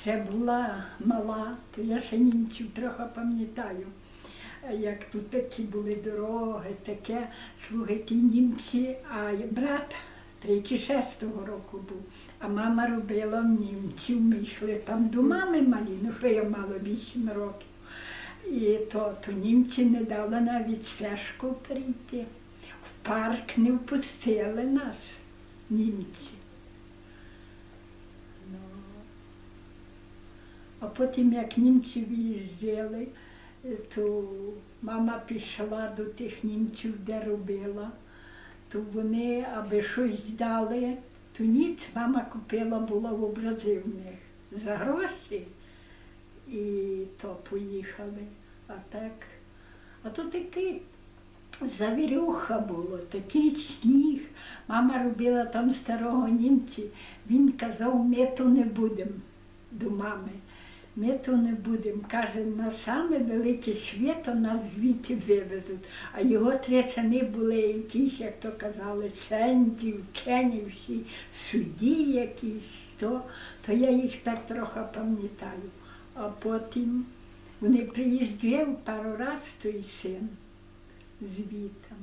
ще була мала, то я ще німців трохи пам'ятаю. Як тут такі були дороги, таке, слухайте, німці, а брат 36-го року був, а мама робила в німців, ми йшли там до мами малі, ну що я мала 8 років. І то, то німці не дали навіть стежку перейти. В парк не впустили нас, німці. Потім, як німці виїжджали, е, то мама пішла до тих німців, де робила, то вони, аби щось дали, то ніц мама купила була в образивних за гроші. І то поїхали. А так, а то такий завірюха було, такий сніг. Мама робила там старого німці. Він казав, ми то не будемо до мами. Ми то не будемо. Каже, на саме велике свято нас звідти вивезуть. А його три сини були якісь, як то казали, сенді, вчені всі, судді якісь, то, то я їх так трохи пам'ятаю. А потім вони приїжджав пару раз той син звітом.